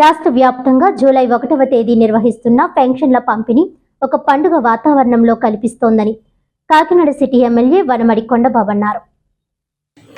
రాష్ట్ర వ్యాప్తంగా జూలై ఒకటవ తేదీ నిర్వహిస్తున్న పెన్షన్ల పంపిణీ ఒక పండుగ వాతావరణంలో కల్పిస్తోందని కాకినాడ సిటీ ఎమ్మెల్యే వనమడి కొండబాబు అన్నారు.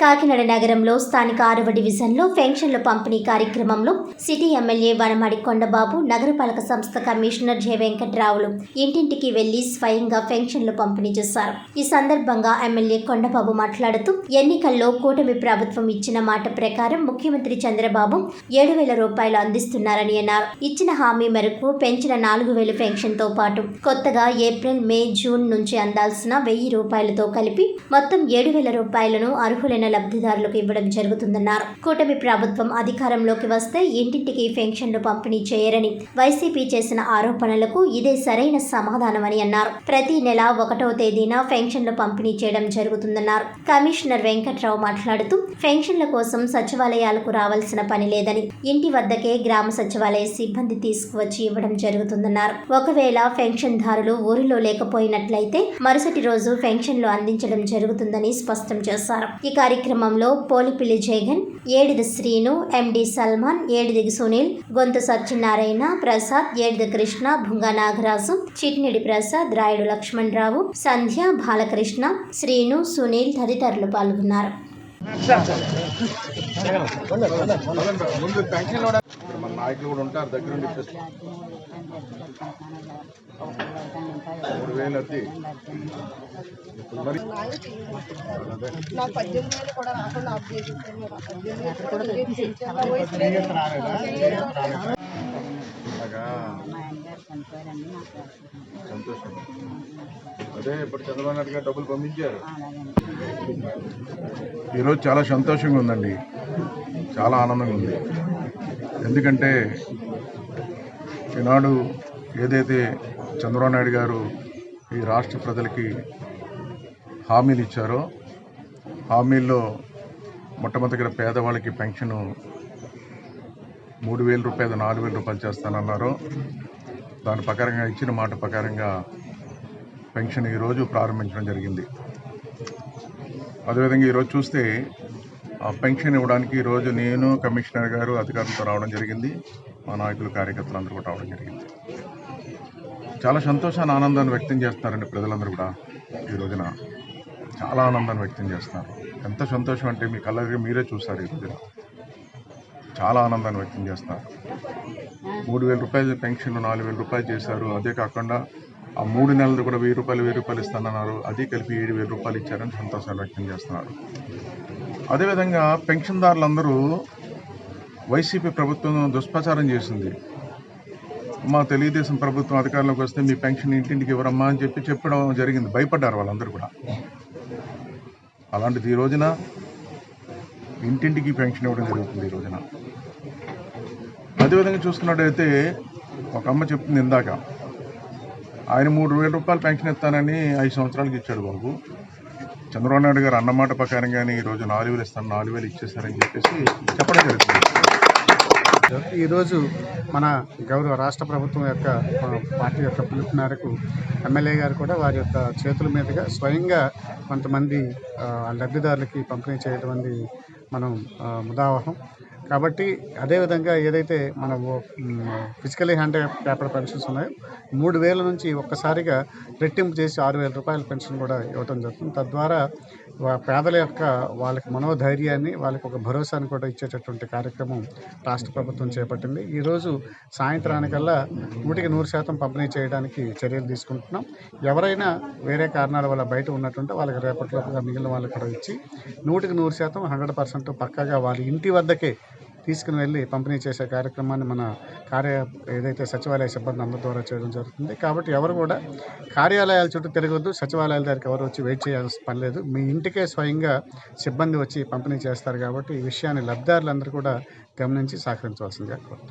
కాకినాడ నగరంలో స్థానిక ఆరవ డివిజన్లో పెన్షన్ల పంపిణీ కార్యక్రమంలో సిటీ ఎమ్మెల్యే వనమాడి కొండబాబు నగరపాలక సంస్థ కమిషనర్ జె వెంకట్రావులు ఇంటింటికి వెళ్ళి స్వయంగా పెన్షన్లు పంపిణీ చేశారు. ఈ సందర్భంగా ఎమ్మెల్యే కొండబాబు మాట్లాడుతూ ఎన్నికల్లో కూటమి ప్రభుత్వం ఇచ్చిన మాట ప్రకారం ముఖ్యమంత్రి చంద్రబాబు ఏడు వేల రూపాయలు అందిస్తున్నారని అన్నారు. ఇచ్చిన హామీ మేరకు పెంచిన నాలుగు వేలు పెన్షన్తో పాటు కొత్తగా ఏప్రిల్ మే జూన్ నుంచి అందాల్సిన వెయ్యి రూపాయలతో కలిపి మొత్తం ఏడు వేల రూపాయలను అర్హులైన లబ్ధిదారులకు ఇవ్వడం జరుగుతుందన్నారు. కూటమి ప్రభుత్వం అధికారంలోకి వస్తే ఇంటింటికి పెన్షన్లు పంపిణీ చేయరని వైసీపీ చేసిన ఆరోపణలకు ఇదే సరైన సమాధానమని అన్నారు. ప్రతి నెల ఒకటో తేదీన పెన్షన్లు పంపిణీ చేయడం జరుగుతుందన్నారు. కమిషనర్ వెంకట్రావు మాట్లాడుతూ పెన్షన్ల కోసం సచివాలయాలకు రావాల్సిన పని లేదని ఇంటి వద్దకే గ్రామ సచివాలయ సిబ్బంది తీసుకువచ్చి ఇవ్వడం జరుగుతుందన్నారు. ఒకవేళ పెన్షన్దారులు ఊరిలో లేకపోయినట్లయితే మరుసటి రోజు పెన్షన్లు అందించడం జరుగుతుందని స్పష్టం చేశారు. ఈ కార్యక్రమంలో పోలిపిల్లి జగన్ ఏడిది శ్రీను ఎండి సల్మాన్ ఏడిది సునీల్ గొంతు సత్యనారాయణ ప్రసాద్ ఏడిది కృష్ణ భుంగా నాగరాజు చిట్నిడి ప్రసాద్ రాయుడు లక్ష్మణరావు సంధ్య బాలకృష్ణ శ్రీను సునీల్ తదితరులు పాల్గొన్నారు. ముందు పెన్షన్ మన నాయకులు కూడా ఉంటారు దగ్గర ఉండి మూడు వేలు అద్దె మరి సంతోషం అదే ఇప్పుడు చంద్రబాబు నాయుడు గారు డబ్బులు పంపించారు. ఈరోజు చాలా సంతోషంగా ఉందండి. చాలా ఆనందంగా ఉంది. ఎందుకంటే ఈనాడు ఏదైతే చంద్రబాబు నాయుడు గారు ఈ రాష్ట్ర ప్రజలకి హామీలు ఇచ్చారో హామీల్లో మొట్టమొదటిగా పేదవాళ్ళకి పెన్షను మూడు వేల రూపాయలు నాలుగు వేల రూపాయలు చేస్తానన్నారు దాని ప్రకారంగా ఇచ్చిన మాట ప్రకారంగా పెన్షన్ ఈరోజు ప్రారంభించడం జరిగింది. అదేవిధంగా ఈరోజు చూస్తే ఆ పెన్షన్ ఇవ్వడానికి ఈరోజు నేను కమిషనర్ గారు అధికారులతో రావడం జరిగింది. మా నాయకులు కార్యకర్తలు అందరూ కూడా రావడం జరిగింది. చాలా సంతోషాన్ని ఆనందాన్ని వ్యక్తం చేస్తున్నారండి ప్రజలందరూ కూడా ఈ రోజున. చాలా ఆనందాన్ని వ్యక్తం చేస్తున్నారు. ఎంత సంతోషం అంటే మీ కళ్ళ మీరే చూస్తారు ఈ రోజున. చాలా ఆనందాన్ని వ్యక్తం చేస్తున్నారు మూడు వేల రూపాయలు పెన్షన్ నాలుగు వేల రూపాయలు చేశారు. అదే కాకుండా ఆ మూడు నెలలు కూడా వెయ్యి రూపాయలు వెయ్యి రూపాయలు ఇస్తానన్నారు. అది కలిపి ఏడు వేల రూపాయలు ఇచ్చారని సంతోషాన్ని వ్యక్తం చేస్తున్నారు. అదేవిధంగా పెన్షన్దారులందరూ వైసీపీ ప్రభుత్వం దుష్ప్రచారం చేసింది. మా తెలుగుదేశం ప్రభుత్వం అధికారంలోకి వస్తే మీ పెన్షన్ ఇంటింటికి ఇవ్వరమ్మా అని చెప్పి చెప్పడం జరిగింది. భయపడ్డారు వాళ్ళందరూ కూడా. అలాంటిది ఈ రోజున ఇంటింటికి పెన్షన్ ఇవ్వడం జరుగుతుంది ఈ రోజున. అదేవిధంగా చూసుకున్నట్టయితే ఒక అమ్మ చెప్తుంది ఇందాక ఆయన మూడు వేల రూపాయలు పెన్షన్ ఇస్తానని ఐదు సంవత్సరాలకి ఇచ్చాడు బాబు. చంద్రబాబు నాయుడు గారు అన్నమాట ప్రకారం కానీ ఈరోజు నాలుగు వేలు ఇస్తాను నాలుగు వేలు ఇచ్చేస్తారని చెప్పేసి చెప్పడం జరుగుతుంది. ఈరోజు మన గౌరవ రాష్ట్ర ప్రభుత్వం యొక్క పార్టీ యొక్క పిలుపు మేరకు ఎమ్మెల్యే గారు కూడా వారి యొక్క చేతుల మీదుగా స్వయంగా కొంతమంది లబ్ధిదారులకి పంపిణీ చేయడం అనేది మనం ముదావహం కాబట్టి అదేవిధంగా ఏదైతే మన ఫిజికలీ హ్యాండ్ పేపర్ పెన్షన్స్ ఉన్నాయో మూడు వేల నుంచి ఒక్కసారిగా రెట్టింపు చేసి ఆరు వేల రూపాయల పెన్షన్ కూడా ఇవ్వడం జరుగుతుంది. తద్వారా వా- పేదల యొక్క వాళ్ళకి మనోధైర్యాన్ని వాళ్ళకి ఒక భరోసాని కూడా ఇచ్చేటటువంటి కార్యక్రమం రాష్ట్ర ప్రభుత్వం చేపట్టింది. ఈరోజు సాయంత్రానికల్లా నూటికి నూరు శాతం పంపిణీ చేయడానికి చర్యలు తీసుకుంటున్నాం. ఎవరైనా వేరే కారణాల వల్ల బయట ఉన్నట్టుంటే వాళ్ళకి రేపటిలోపుగా మిగిలిన వాళ్ళకి కూడా ఇచ్చి నూటికి నూరు శాతం హండ్రెడ్ పర్సెంట్ పక్కాగా వాళ్ళ ఇంటి వద్దకే తీసుకుని వెళ్ళి పంపిణీ చేసే కార్యక్రమాన్ని మన కార్య ఏదైతే సచివాలయ సిబ్బంది అందరి ద్వారా చేయడం జరుగుతుంది. కాబట్టి ఎవరు కూడా కార్యాలయాల చుట్టూ తిరగొద్దు. సచివాలయాల దగ్గరికి ఎవరు వచ్చి వెయిట్ చేయాల్సిన పని లేదు. మీ ఇంటికే స్వయంగా సిబ్బంది వచ్చి పంపిణీ చేస్తారు కాబట్టి ఈ విషయాన్ని లబ్ధిదారులందరూ కూడా గమనించి సహకరించవలసిందిగా కోరుతున్నాను